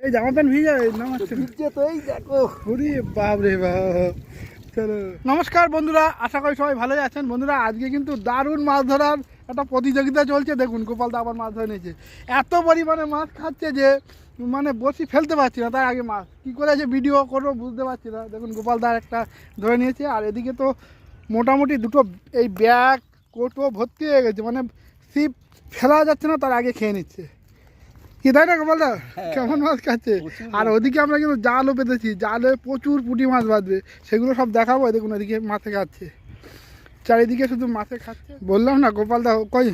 এই জামা প্যান্ট ভিজে ভিজছে তো এই দেখো। ওরে বাপ রে বাপ। চলো। নমস্কার বন্ধুরা আশা করি সবাই ভালোই আছেন। বন্ধুরা আজকে কিন্তু দারুণ মাছ ধরার একটা প্রতিযোগিতা চলছে। দেখুন গোপাল দা আবার মাছ ধরে নিয়েছে। এত পরিমাণে মাছ খাচ্ছে যে মানে বসি ফেলতে পারছি না। তার আগে মাছ কী করে যে ভিডিও করব বুঝতে পারছি না। দেখুন গোপাল দা একটা ধরে নিয়েছে। আর এদিকে তো মোটামুটি দুটো এই ব্যাগ কোটো ভর্তি হয়ে গেছে। মানে সিপ ফেলা যাচ্ছে না তার আগে খেয়ে নিচ্ছে। কি তাই না গোপাল দা কেমন মাছ খাচ্ছে? আর ওদিকে আমরা কিন্তু জালও পেতেছি জালে প্রচুর পুঁটি মাছ বাঁধবে। সেগুলো সব দেখাবো দেখুন ওদিকে মাছে খাচ্ছে চারিদিকে শুধু মাছে খাচ্ছে। বললাম না গোপাল দা কই?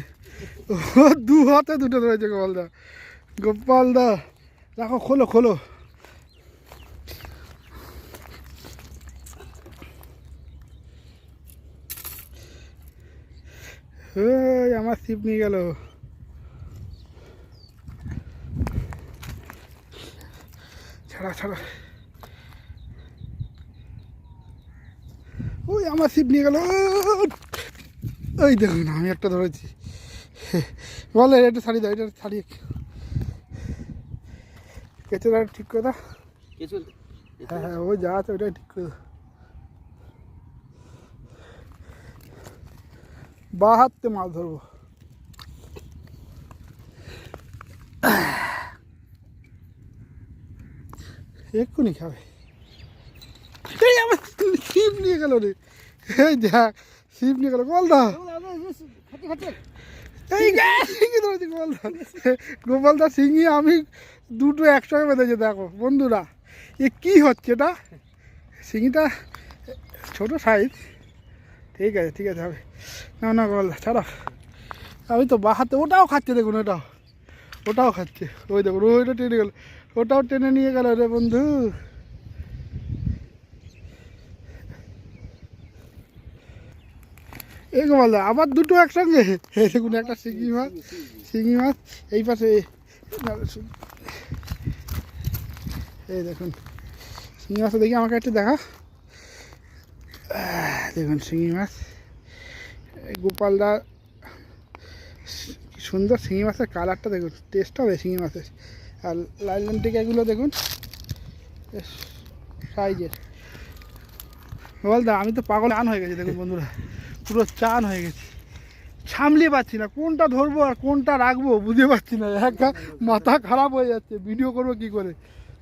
ও দু হাতে দুটো ধরেছে গোপাল দা গোপাল দা দেখো খোলো। খোলো আমার ছিপ নিয়ে গেল। ছাড়া ছাড়া। ওই আমার ছিপ নিয়ে গেল। ওই দেখুন আমি একটা ধরেছি। বলে এটা ছাড়ি দাও এটা ছাড়িয়ে কেঁচে দাও ঠিক করে দাও। হ্যাঁ হ্যাঁ ওই যা আছে ওইটাই ঠিক করে দাও। বা হাতে মাছ ধরবো। এক্ষুনি খাবে। আমার শিব নিয়ে গেল রে। এই দেখ, শিব নিয়ে গেল দা। খাচ্ছে এই সিঙ্গি ধরেছি গোপালদা সিঙ্গি আমি দুটো একসঙ্গে বেঁধেছে, দেখো, বন্ধুরা। এ কি হচ্ছে এটা? সিঙ্গিটা ছোট সাইজ ঠিক আছে ঠিক আছে, হবে। না না গোপালদা ছাড়ো। আমি তো বাহাতে, ওটাও খাচ্ছে, দেখুন, ওটাও। ওটাও খাচ্ছে। ওই দেখুন, ওইটা টেনে গেল। ওটাও টেনে নিয়ে গেল রে বন্ধু। এই গোপালদা আবার দুটো একসঙ্গে? দেখুন, একটা শিঙি মাছ শিঙি মাছ, এই পাশে, এই দেখুন, শিঙি মাছটা দেখি, আমাকে একটু দেখা। দেখুন, শিঙি মাছ। গোপালদা সুন্দর শিঙি মাছের কালারটা দেখুন টেস্ট হবে শিঙি মাছের। আর লাইলন টিকাগুলো দেখুন। সাইজের। গোপালদা আমি তো পাগল আন হয়ে গেছি, দেখুন বন্ধুরা। পুরো চান হয়ে গেছে। সামলিয়ে পাচ্ছি না, কোনটা ধরবো আর কোনটা রাখব বুঝতে পারছি না। একটা মাথা খারাপ হয়ে যাচ্ছে ভিডিও করব কি করে?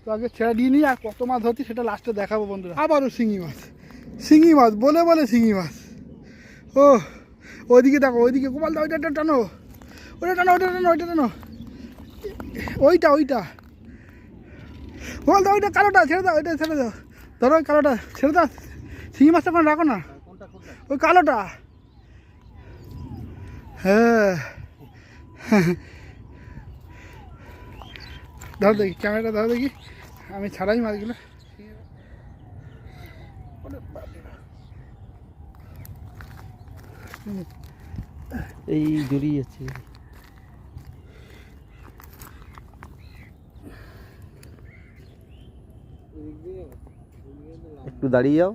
তো আগে ছেড়ে দিয়ে নিই, আর কত মাছ ধরছি সেটা লাস্টে দেখাবো বন্ধুরা। আবারও শিঙি মাছ। শিঙি মাছ, বলে বলে শিঙি মাছ। ও ওইদিকে দেখো, ওইদিকে গোপাল দা ওইটা টানো। ওইটা টানো ওইটা টানো ওইটা টানো। ওইটা ওইটা। দা ওইটা কালোটা, ছেড়ে দাও, ওইটা ছেড়ে দাও। ধরো ওই কালোটা, ছেড়ে দাও। শিঙি মাছটা কোনো রাখো না। ওই কালোটা। হ্যাঁ। ধরো দেখি, ক্যামেরাটা ধরো দেখি। আমি ছাড়াই মাছগুলো। এই জড়িয়ে যাচ্ছে একটু দাঁড়িয়ে যাও।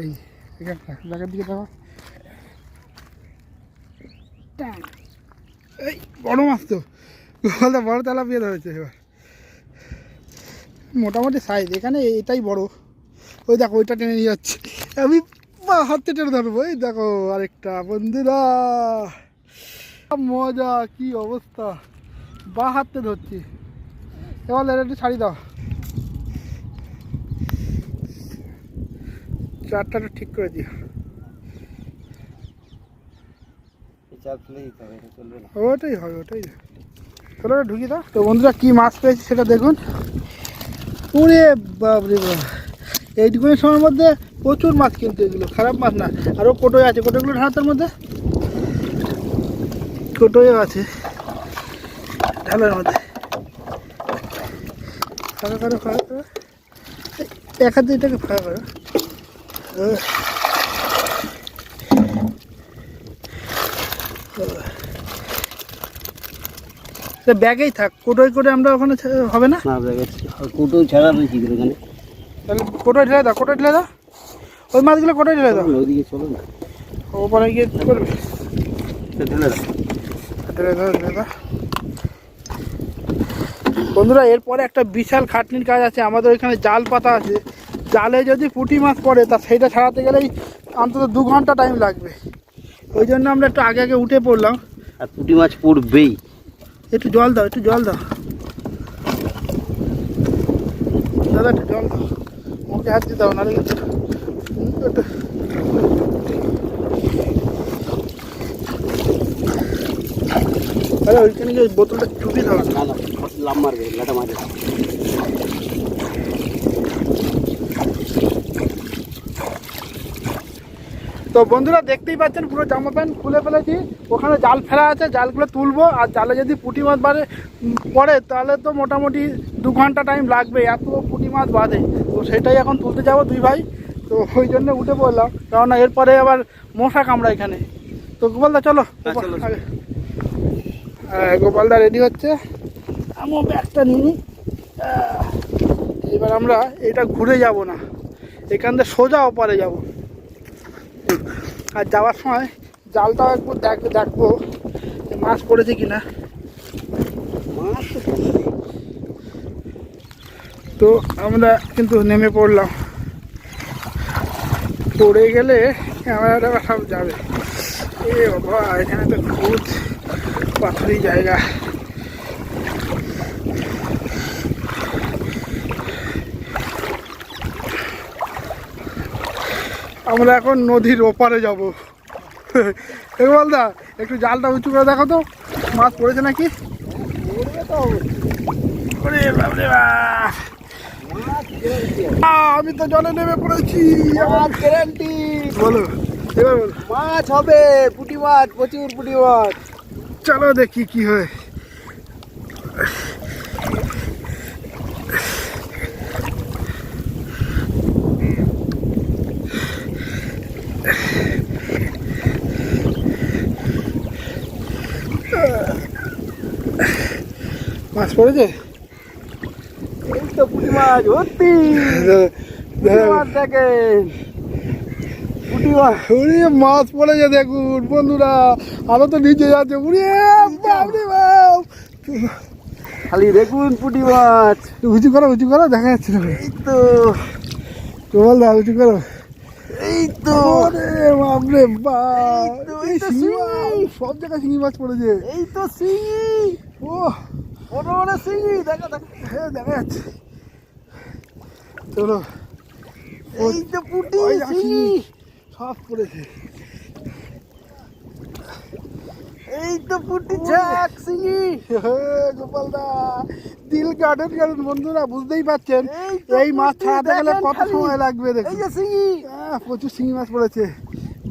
এই, এখানটা দিকে দেখো এই, বড় মাছ তো। বলতে বড় তেলাপিয়া ধরেছে এবার। মোটামুটি সাইজ এখানে এটাই বড়। ওই দেখো, ওইটা টেনে নিয়ে যাচ্ছে। আমি বা হাতে টেনে ধরবো এই দেখো আরেকটা বন্ধুরা। মজা কি অবস্থা। বা হাতে ধরছি। এবার এটা একটু ছাড়ি দাও। চারটা ঠিক করে দিও। ওটাই হবে ওটাই। চলো ঢুকিয়ে দাও। তো বন্ধুরা কী মাছ পেয়েছি সেটা দেখুন। ওরে বাপরে বাপ। এইটুকুনি সময়ের মধ্যে প্রচুর মাছ কিন্তু এগুলো খারাপ মাছ না। আরও কোটোই আছে কোটোগুলো ঢালার মধ্যে? কোটোইও আছে ঢালার মধ্যে। ফাঁকা করো ফাঁকা করো। এক হাতে এটাকে ফাঁকা করো। ব্যাগেই থাক কোটোই করে আমরা ওখানে হবে না? কুটো ছাড়া রয়েছে তাহলে কোটোই ঢেলে দাও কোটোই ঢেলে দাও। ওই মাছগুলো কোথায় ঢেলে দাও? ওদিকে চলো না। ওপরে গিয়ে কি করবে? ঢেলে দাও। ঢেলে দাও ঢেলে দাও। বন্ধুরা এরপরে একটা বিশাল খাটনির কাজ আছে। আমাদের ওইখানে জাল পাতা আছে। জালে যদি পুঁটি মাছ পড়ে তা সেইটা ছাড়াতে গেলেই অন্তত দু ঘণ্টা টাইম লাগবে। ওই জন্য আমরা একটু আগে আগে উঠে পড়লাম। আর পুঁটি মাছ পড়বেই। একটু জল দাও একটু জল দাও। দাদা একটু জল দাও। মুখে হাত দিয়ে দাও নাহলে আরে ওইখানে গিয়ে বোতলটা চুপি দাও না। না না লাভ মারবে লাটা মারবে তো বন্ধুরা দেখতেই পাচ্ছেন পুরো জামা প্যান্ট খুলে ফেলেছি। ওখানে জাল ফেলা আছে জালগুলো তুলবো আর জালে যদি পুঁটি মাছ বাড়ে পড়ে তাহলে তো মোটামুটি দু ঘণ্টা টাইম লাগবে এত পুঁটি মাছ বাঁধে তো সেটাই এখন তুলতে যাব দুই ভাই। তো ওই জন্য উঠে পড়লাম। কেননা এরপরে আবার মশা কামড়া এখানে। তো গোপালদা চলো। হ্যাঁ। হ্যাঁ, গোপালদা রেডি হচ্ছে। আমিও ব্যাগটা নিই। এবার আমরা এটা ঘুরে যাব না। এখান থেকে সোজা ওপারে যাব। আর যাওয়ার সময় জালটাও একবার দেখ দেখব যে মাছ পড়েছে কিনা। মাছ? তো তো আমরা কিন্তু নেমে পড়লাম। পড়ে গেলে ক্যামেরাটা সব যাবে। এ বাবা এখানে তো খুব পাথরি জায়গা। আমরা এখন নদীর ওপারে যাব। বলদা একটু জালটা উঁচু করে দেখো তো। মাছ পড়েছে নাকি? ওরে আহ, আমি তো জলে নেমে পড়েছি। মাছ গ্যারান্টি বলো এবার বলো। মাছ হবে পুঁটি মাছ প্রচুর পুঁটি মাছ। চলো দেখি কি হয়। মাছ পড়েছে? তো পুঁটি মাছ ভর্তি পুঁটি দেখেন। পুঁটি মাছ। ওরে মাছ পড়েছে দেখুন বন্ধুরা। আরও তো নিচে যাচ্ছে উড়ে বাপরে বাপ। খালি দেখুন পুঁটি মাছ। উঁচু করো উঁচু করো দেখা যাচ্ছে এই তো। বল দা উঁচু করো। এই তো। বাপরে শিঙি সব জায়গায় শিঙি মাছ পড়েছে। এই তো সিঙ্গি ও বড় দেখা দেখা হ্যাঁ দেখা যাচ্ছে। চলো। এই তো পুঁটি সিঙ্গি সব পড়েছে এই তো পুঁটি ঝাক সিঙ্গি গোপাল দা। দিল গার্ডেন গার্ডেন বন্ধুরা বুঝতেই পারছেন এই মাছ ছাড়াতে গেলে কত সময় লাগবে এই দেখুন। যে সিঙ্গি প্রচুর শিঙি মাছ পড়েছে।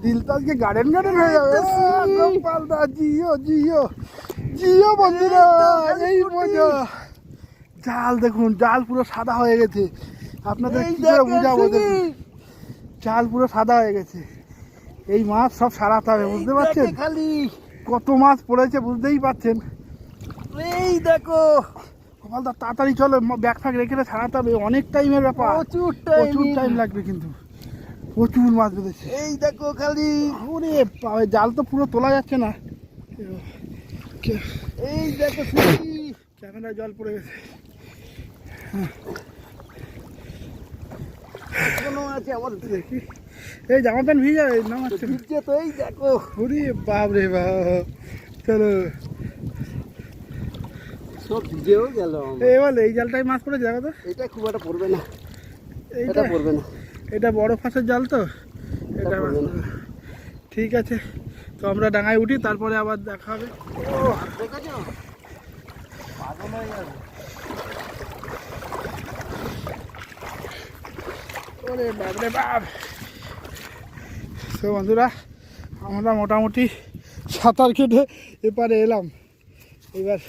দিল তো আজকে গার্ডেন গার্ডেন হয়ে যাবে। এই তো শিঙি। আহ, গোপাল দা জিও জিও। জিও বন্ধুরা এই এই। মজা। জাল দেখুন জাল পুরো সাদা হয়ে গেছে। আপনাদের কি করে বুঝাবো জাল পুরো সাদা হয়ে গেছে। এই মাছ সব সারাতে হবে বুঝতে পারছেন? খালি। কত মাছ পড়েছে বুঝতেই পারছেন। এই দেখো। গোপাল দা তাড়াতাড়ি চলো ব্যাগ ফ্যাগ রেখে ছাড়াতে হবে অনেক টাইমের ব্যাপার। প্রচুর প্রচুর টাইম টাইম লাগবে কিন্তু। প্রচুর মাছ বেঁধেছে। এই দেখো খালি। ওরে জাল তো পুরো তোলা যাচ্ছে না। এই দেখো সিঙ্গি ক্যামেরায় জল পড়ে গেছে। দেখি এই জামা প্যান্ট ভিজে যাবে না ভিজছে তো এই দেখো। ওরে বাপ রে বাপ। চলো। সব ভিজেও গেল এই বল এই জালটাই মাছ পড়েছে দেখো তো। এটা খুব একটা পড়বে না। এইটা এটা পড়বে না। এটা বড় ফাঁসের জাল তো। এটা। ঠিক আছে। তো আমরা ডাঙায় উঠি তারপরে আবার দেখা হবে। ও দেখেছ পাগল হয়ে যাবে। ওরে বাপরে বাপ। তো বন্ধুরা, আমরা মোটামুটি সাঁতার কেটে এপারে এলাম। এবার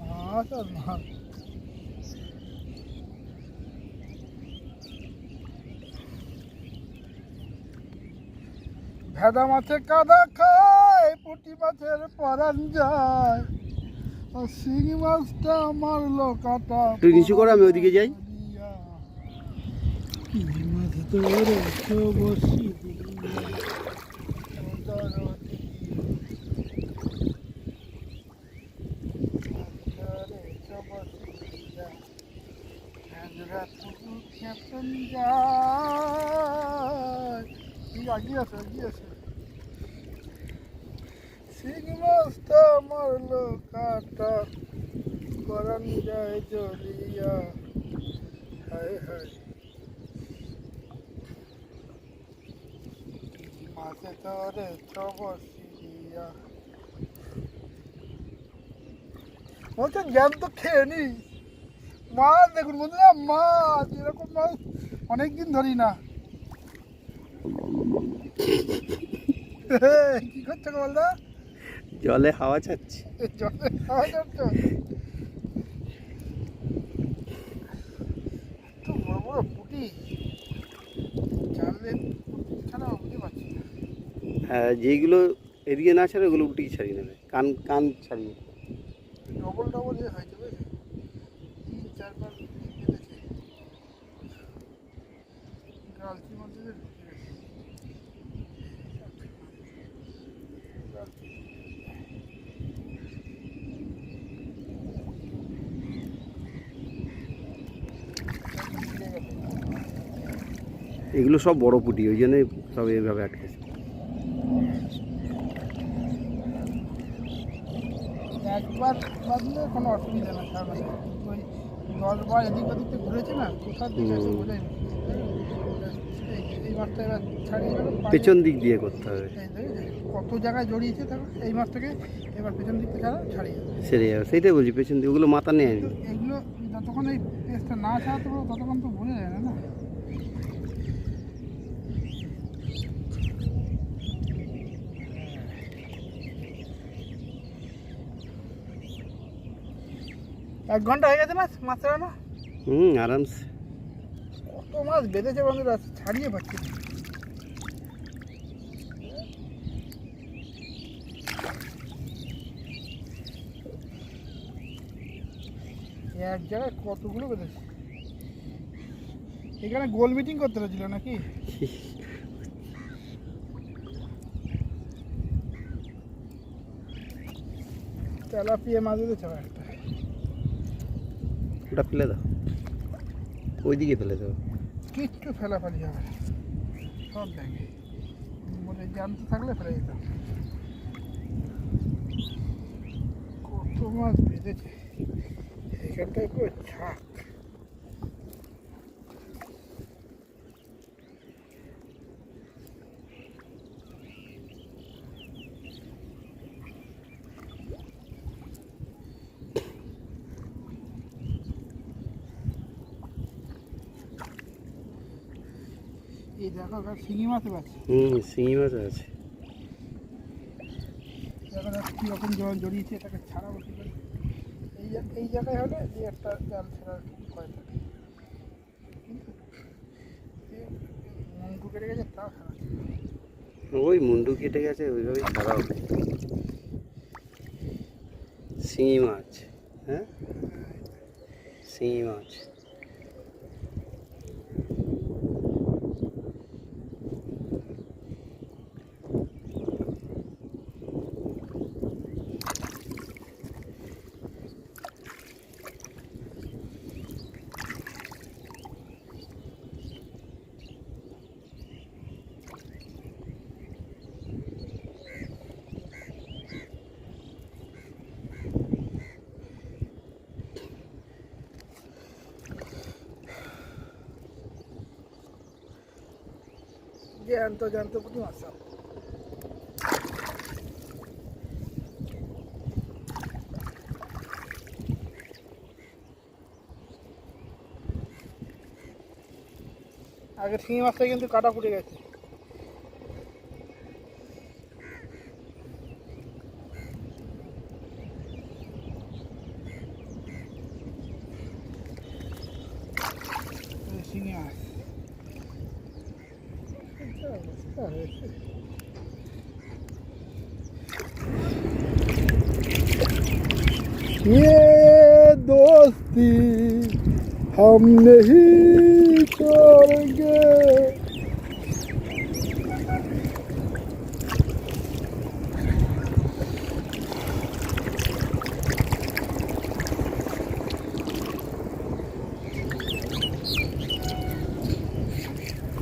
মাছ আর মাছ। ভেদা মাছে কাদা খায় পুটি মাছের পরান যায় শিঙি মাছটা মারলো কাটা তুই নিচু করো, আমি ওইদিকে যাই। কি মাছ তো বসি দিয়া, দরদি। ধরেছো বসি দিয়া, হাজরা পুরু খেতন যায়। এই আগিয়ে আছে, আগিয়ে আছে। শিং মাছটা মারলো কাটা করান যায় জলিয়া হায় হায়। মাছে ধরে ছবসিয়া। বলছে জ্যান্ত খেয়ে নি মাছ দেখুন বন্ধুরা মাছ এরকম মাছ অনেকদিন ধরি না। কি করছ বলদা জলে হাওয়া ছাড়ছে। জলে তো বড় বড় পুটি চালের ছাড়া বুঝতে পারছি হ্যাঁ যেইগুলো এদিকে না ছাড়ে ওগুলো উল্টেই ছাড়িয়ে নেবে। কান কান ছাড়িয়ে। ডবল ডবল এ হয়েছে বুঝলি তিন চারবার কেটেছে গালতির মধ্যে দিয়ে ঢুকে গেছে গালতি। মিলে গেছে। এগুলো সব বড় পুটি ওই জন্যই সব এইভাবে আটকেছে একবার বাঁধলে কোনো অসুবিধা না ওই দশ বার এদিক ওদিক থেকে ঘুরেছে না দিকে। এই- এবার ছাড়িয়ে গেল পেছন দিক দিয়ে করতে হবে কত জায়গায় জড়িয়েছে দেখো এই মাছটাকে এবার পেছন দিক থেকে ছাড়া ছাড়িয়ে। সেরে যাবে সেইটাই বলছি পেছন দিক ওগুলো মাথা নেয় কিন্তু এগুলো যতক্ষণ এই পেস্টটা না ছাড়াতে পারব ততক্ষণ তো বোঝা যায় না না এক ঘণ্টা হয়ে গেছে না মাছ ছাড়ানো হুম আরামসে। কত মাছ বেঁধেছে বন্ধুরা ছাড়িয়ে পাচ্ছি এক জায়গায় কতগুলো বেঁধেছে? এখানে গোল মিটিং করতে হয়েছিল নাকি? তেলাপিয়া মাছ বেঁধেছে একটা। ওটা ফেলে দাও। ওইদিকে ফেলে দাও। কিচ্ছু ফেলাফালি হবে না। সব ব্যাগে। মনে জানতে থাকলে ফেলে যেতাম কত মাছ বেঁধেছে। এখানটায় পুরো ছাক এই দেখো শিঙি মাছ পাচ্ছি হুম শিঙি মাছ আছে। দেখো দেখো কীরকম জল জড়িয়েছে এটাকে ছাড়াবো কী করে? এই এই জায়গায় হলে এই একটা জাল ছাড়ার ভয় থাকে। কিন্তু মঙ্গু কেটে গেছে তাও ছাড়া ওই মুন্ডু কেটে গেছে ওইভাবেই ছাড়া হবে শিঙি মাছ হ্যাঁ? শিঙি মাছ। জ্যান্ত জ্যান্ত পুঁটি মাছ। আগে শিঙি মাছটা কিন্তু কাটা ফুটে গেছে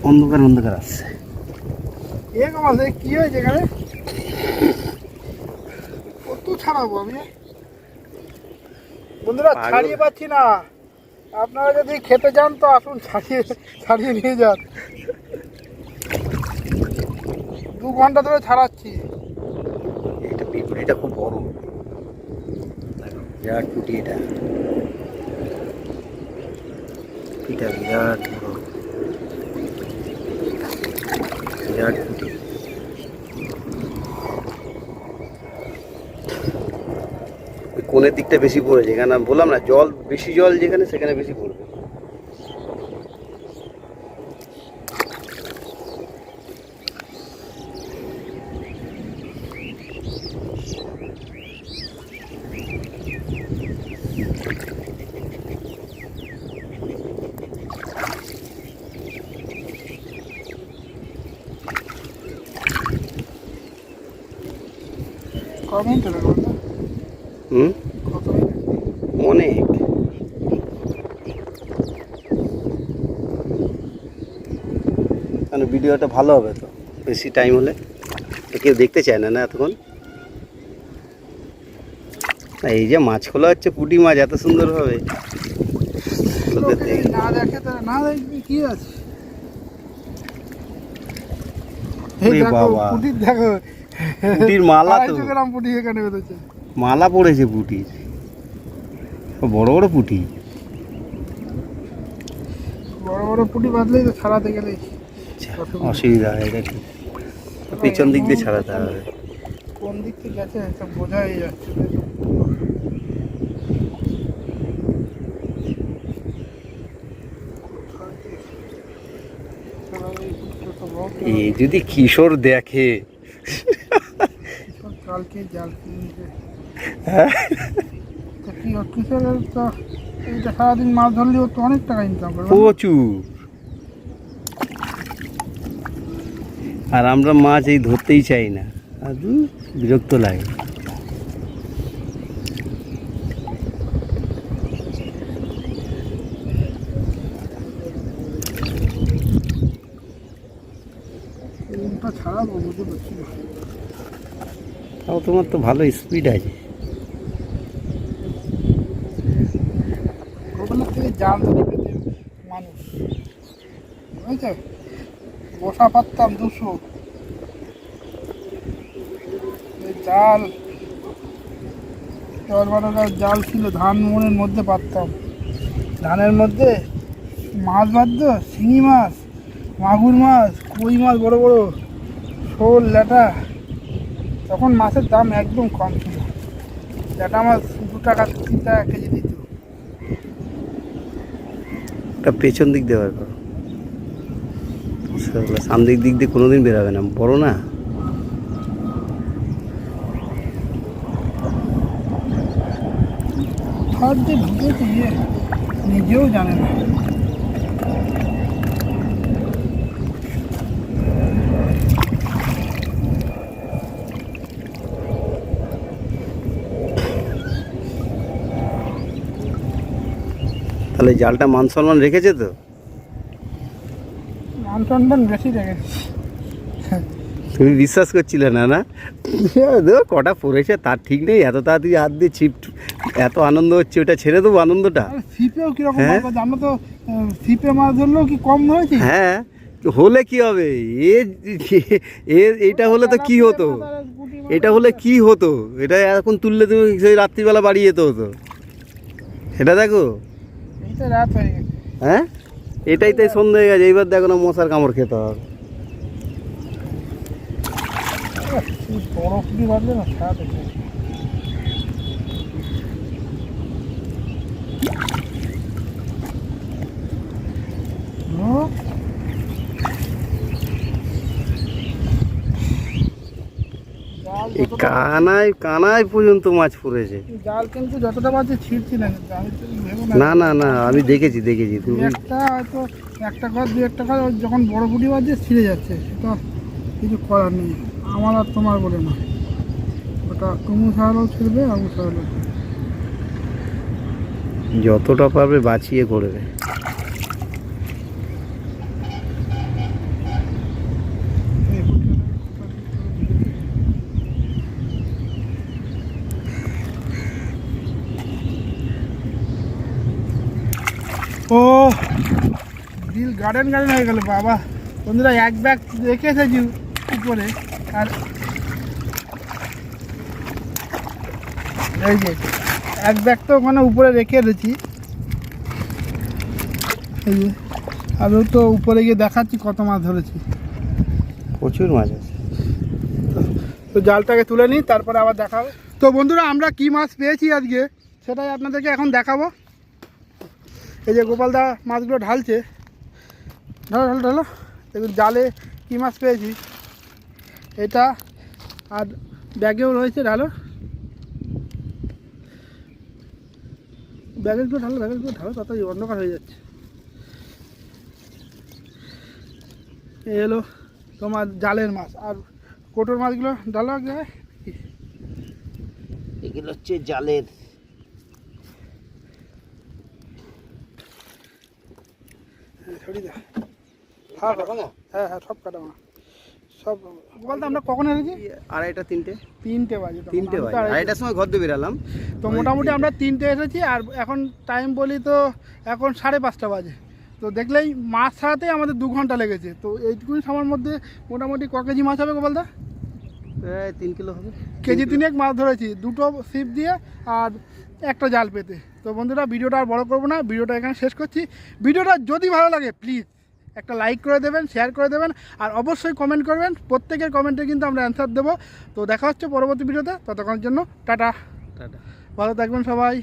অন্ধকার অন্ধকার আসছে কি হয়েছে এখানে? কত ছাড়াবো আমি? বন্ধুরা ছাড়িয়ে পাচ্ছি না। আপনারা যদি খেতে চান তো আসুন ছাড়িয়ে ছাড়িয়ে নিয়ে যান। দু ঘণ্টা ধরে ছাড়াচ্ছি। এটা পিঁপড়িটা খুব বড়। বিরাট পুটি এটা। এটা বিরাট বড়। পুটি ওই কোণের দিকটা বেশি পড়েছে এখানে বললাম না, জল, বেশি জল যেখানে, সেখানে বেশি পড়বে ক মিনিট হলো বন্ধু? হুম কত মিনিট অনেক কারণ ভিডিওটা ভালো হবে তো। বেশি টাইম হলে। কেউ দেখতে চায় না না এতক্ষণ? এই যে মাছ খোলা হচ্ছে পুঁটি মাছ এত সুন্দর হবে মালা তো। মালা পড়েছে পুঁটির। বড় বড় পুটি। বড় বড় পুটি বাঁধলেই তো ছাড়াতে গেলে অসুবিধা হয় এটা ঠিক পেছন দিক দিয়ে ছাড়াতে হবে। কোন দিক থেকে গেছে সব বোঝাই যাচ্ছে এই যদি কিশোর দেখে। কালকে জাল হ্যাঁ? তো কি কিসের তো সারাদিন মাছ ধরলেও তো অনেক টাকা ইনকাম করবে প্রচুর। আর আমরা মাছ এই ধরতেই চাই না। আর বিরক্ত লাগে। তাও তোমার তো ভালো স্পিড আছে। ওখানে থেকে জাল মানুষ। বুঝেছ? বসা পারতাম দুশো। জাল দশ বারো গাছ জাল ছিল, ধান মনের মধ্যে পারতাম ধানের মধ্যে মাছ বাঁধতো, শিঙি মাছ, মাগুর মাছ, কই মাছ, বড় বড় শোল, ল্যাটা। তখন মাছের দাম একদম কম ছিল। ল্যাটা মাছ দু টাকা, তিন টাকা কেজি দিত। একটা পেছন দিক দিয়ে শালা, সামনের দিক দিয়ে কোনোদিন বেরোবে না। বড় না? নিজেও জানে না। তাহলে জালটা মান সম্মান রেখেছে তো? মান বেশি রেখেছি তুমি বিশ্বাস করছিলে না না? কটা পড়েছে তার ঠিক নেই এত তাড়াতাড়ি হাত দিয়ে ছিপ এত আনন্দ হচ্ছে ওটা ছেড়ে দেবো আনন্দটা? ছিপেও কীরকম হ্যাঁ? আমরা তো ছিপে মাছ ধরলেও কি কম ধরেছি হ্যাঁ হলে কি হবে? এ এ এইটা হলে তো কি হতো? এটা হলে কি হতো? এটা এখন তুললে তুমি সেই রাত্রিবেলা বাড়ি যেতে হতো। এটা দেখো। রাত হ্যাঁ? এটাই তাই সন্ধে হয়ে গেছে, এইবার দেখো না মশার কামড় খেতে হবে। বরফ দিয়ে বাঁধলে না ছাড়া দেখে জাল এই কানায় কানায় পর্যন্ত মাছ পড়েছে। জাল কিন্তু যতটা ছিঁড়ছি না না। না না আমি দেখেছি দেখেছি তুমি একটা হয়তো একটা ঘর দু একটা ঘর যখন বড় গুটি বাজছে ছিঁড়ে যাচ্ছে সেটা কিছু করার নেই। আমার আর তোমার বলে না। ওটা তুমু ছাড়ালেও ছিঁড়বে আমি ছাড়ালেও যতটা পারবে বাঁচিয়ে করবে। দিল গার্ডেন গার্ডেন হয়ে গেল বাবা। বন্ধুরা এক ব্যাগ রেখে এসেছি উপরে। আর এই যে এক ব্যাগ তো ওখানে উপরে রেখে এসেছি। এই যে আরও তো উপরে গিয়ে দেখাচ্ছি কত মাছ ধরেছি। প্রচুর মাছ আছে। তো জালটাকে তুলে নিই তারপরে আবার দেখাবো। তো বন্ধুরা আমরা কি মাছ পেয়েছি আজকে? সেটাই আপনাদেরকে এখন দেখাবো। এই যে গোপালদা মাছগুলো ঢালছে। ঢালো ঢালো ঢালো। দেখুন, জালে কি মাছ পেয়েছি। এটা আর ব্যাগেও রয়েছে ঢালো। ব্যাগেরগুলো ঢালো ব্যাগেরগুলো ঢালো, তাড়াতাড়ি অন্ধকার হয়ে যাচ্ছে। এই হলো তোমার জালের মাছ। আর কোটোর মাছগুলো ডালো আগে এগুলো হচ্ছে জালের ছড়ি দে হ্যাঁ হ্যাঁ হ্যাঁ সব কাটা সব বলতে আমরা কখন আড়াইটা তিনটে তিনটে বাজে। তিনটে বাজে আড়াইটার সময় ঘর দিয়ে বেরালাম। তো মোটামুটি আমরা তিনটে এসেছি আর এখন টাইম বলি তো এখন সাড়ে পাঁচটা বাজে। তো দেখলেই মাছ ছাড়াতে আমাদের দু ঘণ্টা লেগেছে। তো এইটুকুনি সময়ের মধ্যে মোটামুটি ক কেজি মাছ হবে গোপালদা? প্রায় তিন কিলো হবে। কেজি তিনেক মাছ ধরেছি দুটো ছিপ দিয়ে আর একটা জাল পেতে। তো বন্ধুরা ভিডিওটা আর বড় করব না ভিডিওটা এখানে শেষ করছি। ভিডিওটা যদি ভালো লাগে প্লিজ একটা লাইক করে দেবেন শেয়ার করে দেবেন আর অবশ্যই কমেন্ট করবেন। প্রত্যেকের কমেন্টে কিন্তু আমরা অ্যান্সার দেবো। তো দেখা হচ্ছে পরবর্তী ভিডিওতে ততক্ষণের জন্য টাটা। টাটা। ভালো থাকবেন সবাই।